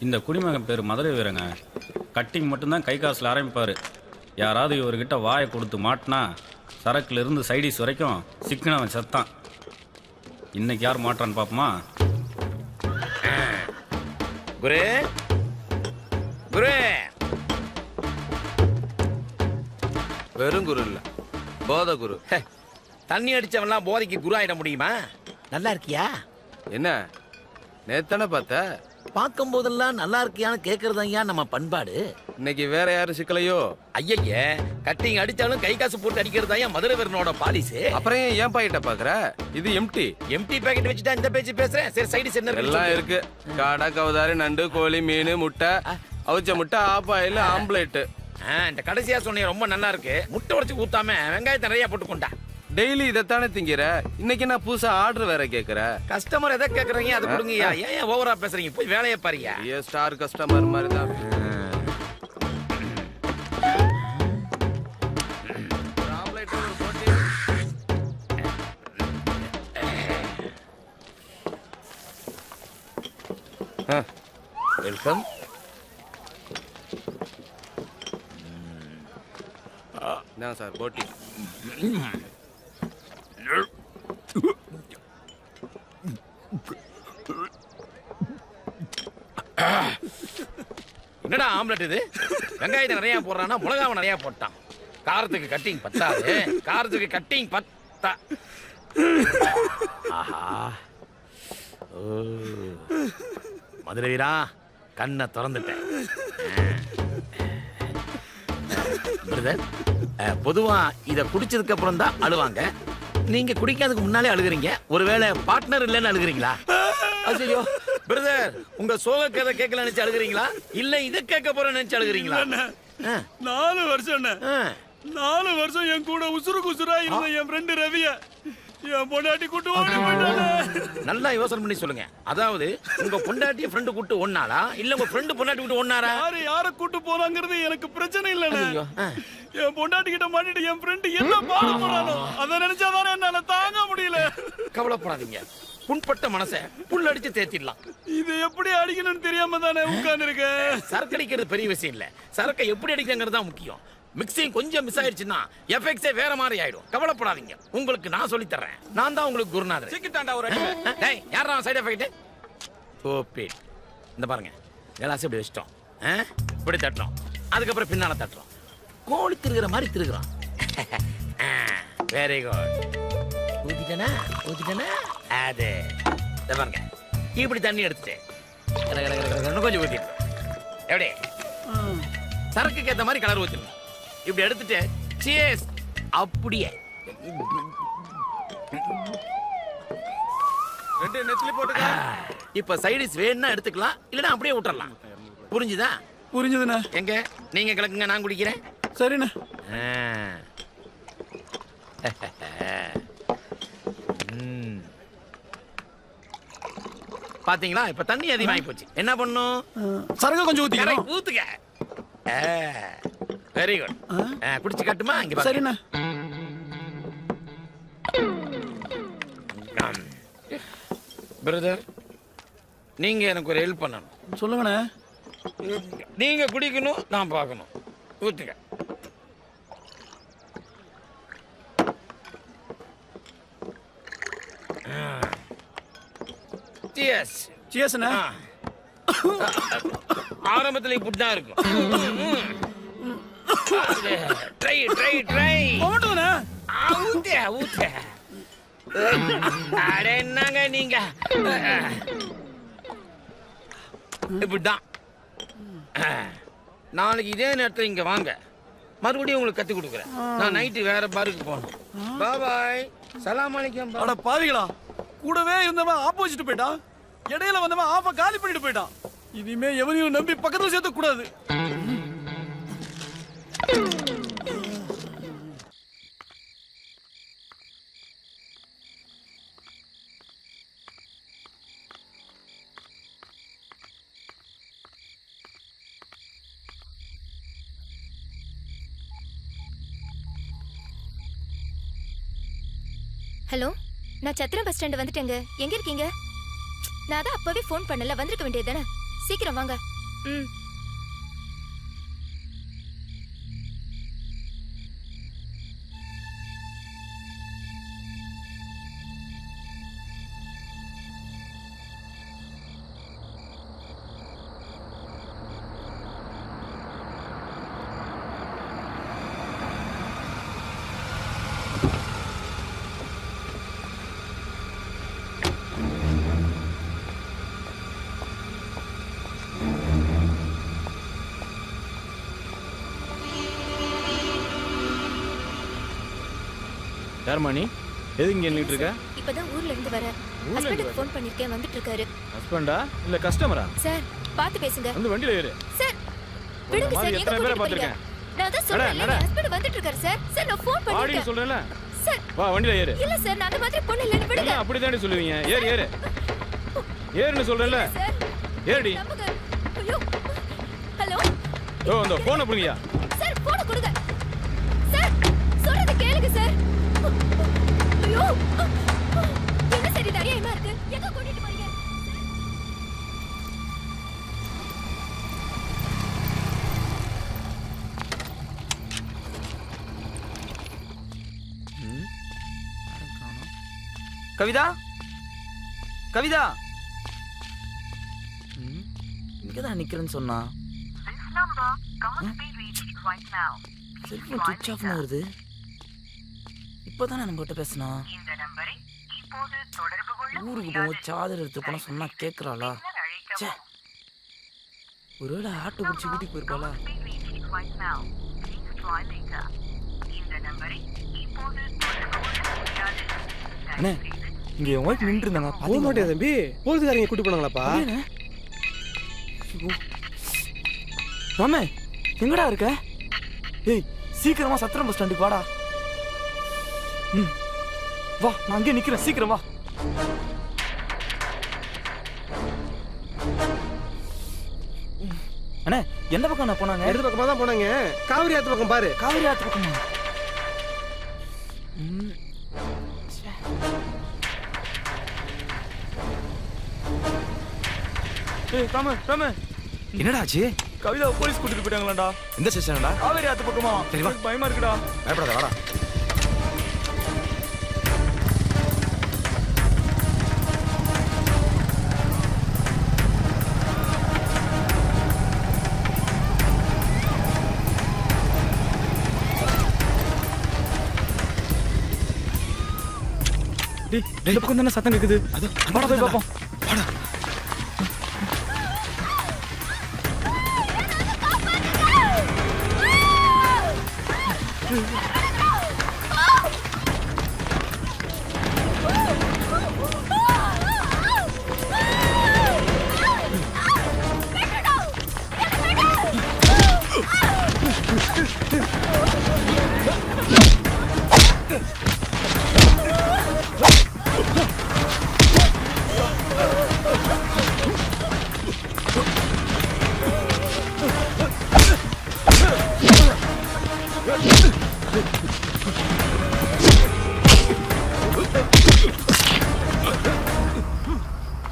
இந்த குடிமகன் பேர் மதுரை வீரங்க. கட்டிங் மட்டும்தான் கை காசில் ஆரம்பிப்பார். யாராவது இவர்கிட்ட வாயை கொடுத்து மாட்டினா சரக்குல இருந்து சைடிஸ் வரைக்கும் சிக்கினவன் செத்தான். இன்னைக்கு யார் மாட்டான்னு பார்ப்போமா குரு? குரு? வெறும் குரு இல்ல. போத குரு. ஹே, தண்ணி அடிச்சவன்லாம் போதைக்கு குரு ஆயிட முடியுமா? நல்லா இருக்கியா? என்ன? நேத்தானே பார்த்த? பார்க்கும் போதெல்லாம் நல்லா இருக்கியான்னு கேக்குறது ஐயா நம்ம பண்பாடு? இன்னைக்கு வேற யாரும் சிக்கலையோ? ஐயய்ய கட்டிங் அடிச்சாலும் கை காசு போட்டு அடிக்கிறது ஐயா மதுரை வீரனோட பாலிசு அப்புறம் ஏன் ஏன் பாக்கிட்ட பாக்குற? இது எம்டி எம்டி பாக்கெட் வச்சுட்டா இந்த பேச்சு பேசுறேன். சரி சைடு என்ன எல்லாம் இருக்கு. காடை கவுதாரி நண்டு கோழி மீன் முட்டை. அவிச்ச முட்டை ஆப்பாயில் ஆம்லேட் ஆ, இந்த கடைசியா சொன்னீங்க ரொம்ப நல்லா இருக்கு. முட்டை உடைச்சு ஊத்தாம வெங்காயத்தை நிறைய போட்டு கொண்டா டெய்லி இதைத்தானே திங்கிற? இன்னைக்கு நான் புதுசா ஆர்டர் வேற கேக்குற? கஸ்டமர் எதை கேக்குறீங்க? அதை கொடுங்கய்யா. ஏன் ஏன் ஓவரா பேசுறீங்க? போய் வேலையை பாருங்க ஏ ஸ்டார் கஸ்டமர் மாதிரி தான் வெல்கம் என்ன சார் போட்டி. என்னடா ஆம்லெட் இது? வெங்காயத்தை நிறைய போடுறானா மிளகாவை நிறைய போட்டான். காரத்துக்கு கட்டிங் பத்தாது. காரத்துக்கு கட்டிங் பத்தா. ஆஹா. ஓ. மதுரை வீரா கண்ணை திறந்துட்டேன். பொதுவா இத குடிச்சதுக்கு அப்புறம் தான் அழுவாங்க. நீங்க குடிக்காததுக்கு முன்னாலே அழுகுறீங்க. ஒருவேளை பார்ட்னர் இல்லைன்னு அழுகுறீங்களா? ஐயோ பிரதர் உங்க சோக கதை கேட்கல நினைச்சு அழுகுறீங்களா? இல்ல இத கேட்க போற நினைச்சு அழுகுறீங்களா? நாலு வருஷம். நாலு வருஷம் என் கூட உசுறு குசுரா இருந்த என் ஃப்ரெண்டு ரவிய என் பொண்டாட்டி கூட்டு ஓடி போயிட்டானே. நல்லா யோசனை பண்ணி சொல்லுங்க. அதாவது உங்க பொண்டாட்டிய ஃப்ரெண்டு கூட்டு ஒன்னாளா இல்ல உங்க ஃப்ரெண்டு பொண்டாட்டி கூட்டு ஒன்னாரா யாரு யார கூட்டு போறாங்கிறது எனக்கு பிரச்சனை ஆ. என் பொண்டாட்டி கிட்ட மாட்டிட்டு என் ஃப்ரெண்டு என்ன பாட போறானோ அதை நினைச்சாதானே என்னால தாங்க முடியல. கவலைப்படாதீங்க. புண்பட்ட மனசை புல் அடிச்சு தேத்திடலாம். இது எப்படி அடிக்கணும்னு தெரியாம தானே உட்கார்ந்து இருக்கேன் சரக்கு அடிக்கிறது பெரிய விஷயம் இல்ல. சரக்கை எப்படி அடிக்கிறது தான் முக்கியம். மிக்சிங் கொஞ்சம் மிஸ் ஆயிடுச்சுன்னா எஃபெக்ட்ஸே வேற மாதிரி ஆயிடும். கவலைப்படாதீங்க. உங்களுக்கு நான் சொல்லி தர்றேன். நான் தான் உங்களுக்கு குருநாதர். சிக்கிட்டாண்டா ஒரு டேய் யாரா சைடு எஃபெக்ட் ஓபே இந்த பாருங்க. கிளாஸ் இப்படி வச்சிட்டோம்? இப்படி தட்டுறோம். அதுக்கப்புறம் பின்னால தட்டுறோம். கோழி திருகிற மாதிரி திருகுறோம் வெரி குட் ஊத்திட்டனா? ஊத்திட்டனா? அது. பாருங்க. இப்படி தண்ணி எடுத்துட்டு. கொஞ்சம் ஊத்திட்டு எப்படி? சரக்குக்கு ஏத்த மாதிரி கலர் ஊத்திடணும் இப்படி எடுத்துட்டு சியர்ஸ் அப்படியே. ரெண்டு நெத்திலி போட்டுக்க. இப்ப சைடிஸ் வேணும்னா எடுத்துக்கலாம் இல்லனா அப்படியே விட்டுறலாம் புரிஞ்சுதா? புரிஞ்சதுண்ணே. எங்க? நீங்க கிளக்குங்க நான் குடிக்கிறேன். சரிண்ணே ஆ. ம். பாத்தீங்களா? இப்ப தண்ணி அதிகமாகி போச்சு. என்ன பண்ணும்? சரக்கு கொஞ்சம் ஊத்திக்கிறோம் கரை ஊத்துக்க வெரி குட் குடிச்சு காட்டுமா? இங்க. சரிண்ணே. பிரதர் நீங்க எனக்கு ஒரு ஹெல்ப் பண்ணணும். சொல்லுங்கண்ணே. நீங்க குடிக்கணும் நான் பார்க்கணும். ஊத்துங்க. எஸ் சியஸ்ண்ணே ஆரம்பத்துல இப்படி தான் இருக்கும். ட்ரை ட்ரை ட்ரை போட்டுங்கண்ணே ஊத்த ஊத்த. அட என்னங்க நீங்க? இப்படிதான். நாளைக்கு இதே நேரத்துல இங்க வாங்க. மறுபடியும் உங்களுக்கு கத்து கொடுக்குறேன். நான் நைட்டு வேற பாருக்கு போகணும். பாய் சலாம் அலைக்கும் அட பாவிகளா. கூடவே இருந்தவன் ஆப்போசிட் போயிட்டான். இடையில வந்தவன் ஆஃப காலி பண்ணிட்டு போயிட்டான். இனிமே எவனையும் நம்பி பக்கத்துல சேர்த்து கூடாது ஹலோ நான் சத்திரம் பஸ் ஸ்டாண்ட் வந்துட்டேங்க. எங்க இருக்கீங்க? நான் தான் அப்பவே ஃபோன் பண்ணல வந்திருக்க வேண்டியது தானே? சீக்கிரம் வாங்க. ம். யாரும்மா நீ எது இங்கே நின்றுட்டு இருக்க? இப்பதான் ஊர்ல இருந்து வர. ஹஸ்பண்டுக்கு ஃபோன் பண்ணிருக்கேன் வந்துட்டு இருக்காரு. ஹஸ்பண்டா இல்ல கஸ்டமரா சார் பார்த்து பேசுங்க. வந்து வண்டியில ஏறு. சார் விடுங்க சார் எத்தனை பேரை. நான் தான் நட, சொல்றேன். ஹஸ்பண்ட் வந்துட்டு இருக்காரு சார் சார் நான் ஃபோன் பண்ணிருக்கேன் சொல்றேன்ல? சார் வா வண்டியில ஏறு. இல்ல சார் நான் அந்த மாதிரி பொண்ணு இல்லைன்னு விடுங்க. என்ன அப்படிதானே சொல்லுவீங்க? ஏறு ஏறு. ஏறுன்னு சொல்றேன்ல. ஏறுடி. ஐயோ. ஹலோ. ஓ அந்த போனை பிடிங்கயா? சார் போன கொடுங்க. சார் சொல்றத கேளுங்க சார் ஐயோ! என்ன சரி இது அநியாயமா இருக்கு? எங்க கூட்டிட்டு போறீங்க? கவிதா? கவிதா? இங்கதான் நிக்கிறேன்னு சொன்னா. செல்போன் சுவிட்ச் ஆஃப் வருது? இப்பதானே நம்மகிட்ட பேசினா ஊருக்கு போகும்போது சார்ஜர் எடுத்து போனா சொன்னா கேக்குறாளா? ச்சே. ஒருவேளை ஆட்டோ பிடிச்சி வீட்டுக்கு போயிருப்பாளா? அண்ணே இங்க என் ஒய்ஃப் நின்று இருந்தாங்க போக மாட்டேன் தம்பி. போலீஸ்காரங்க கூட்டி போனாங்களாப்பா? ராமே எங்கடா இருக்க? ஏய் சீக்கிரமா சத்திரம் பஸ் ஸ்டாண்டுக்கு வாடா. வா நான் அங்கேயே நிக்கிறேன். சீக்கிரம் வா. அண்ணே எந்த பக்கம் நான் போனாங்க? இடது பக்கமா தான் போனாங்க. காவிரி ஆத்து பக்கம் பாரு. காவிரி ஆத்து பக்கமா. ஏய் ராம ராம. என்னடா ஆச்சு? கவிதா போலீஸ் கூட்டிட்டு போயிட்டாங்களாடா எந்த ஸ்டேஷன்டா? காவேரி ஆத்து பக்கமா. பயமா இருக்குடா. பயப்படாத வாடா. டேய் இந்த பக்கம் தானே சத்தம் கேக்குது? அது வாடா போய் பாப்போம். வாடா.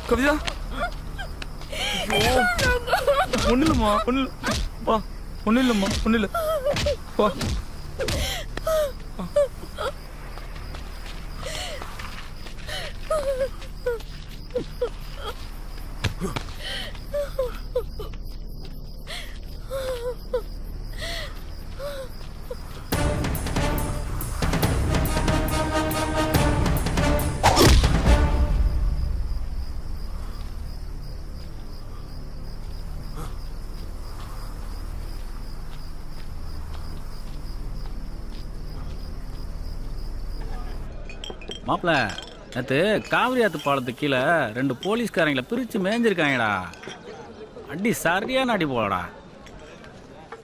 கவிதா? ஒண்ணு இல்லம்மா ஒண்ணு வா ஒண்ணு இல்லம்மா ஒண்ணு இல்ல வா மாப்பிள நேற்று காவிரி ஆத்து பாலத்துக்கு கீழே ரெண்டு போலீஸ்காரங்களை பிரித்து மேய்ஞ்சிருக்காங்கடா அடி சரியான அடி போலடா.